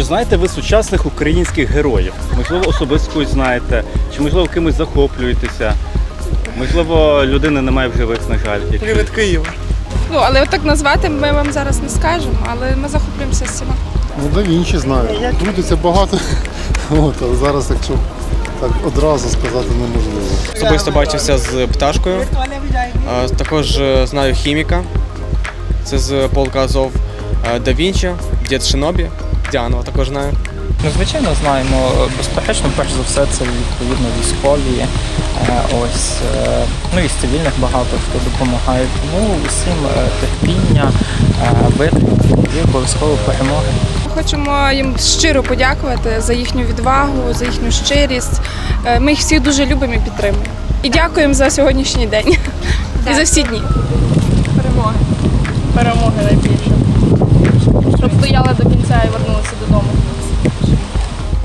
Чи знаєте ви сучасних українських героїв? Можливо, особисто когось знаєте, чи можливо кимось захоплюєтеся? Можливо, людини немає в живих, на жаль. якщо- Привід Києва. Ну, але отак назвати ми вам зараз не скажемо, але ми захоплюємося всіма. Ну, да Вінчі знаю. Крутиться багато. От, але зараз, якщо так одразу сказати неможливо. Особисто бачився з пташкою. А, Також е, знаю хіміка. Це з полка Азов Е, Да Вінчі, Дід Шинобі, Діанова також знаю. Ну, звичайно, знаємо. Безперечно, перш за все, це відповідно військові. Е, Ось е, ну і з цивільних багато хто допомагає. Тому усім е, терпіння, витримки і обов'язково перемоги. Хочемо їм щиро подякувати за їхню відвагу, за їхню щирість. Ми їх всіх дуже любимо і підтримуємо. І дякуємо за сьогоднішній день і за всі дні.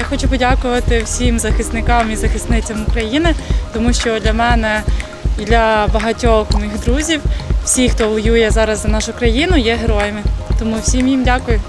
Хочу подякувати всім захисникам і захисницям України, тому що для мене і для багатьох моїх друзів, всі, хто воює зараз за нашу країну, є героями. Тому всім їм дякую.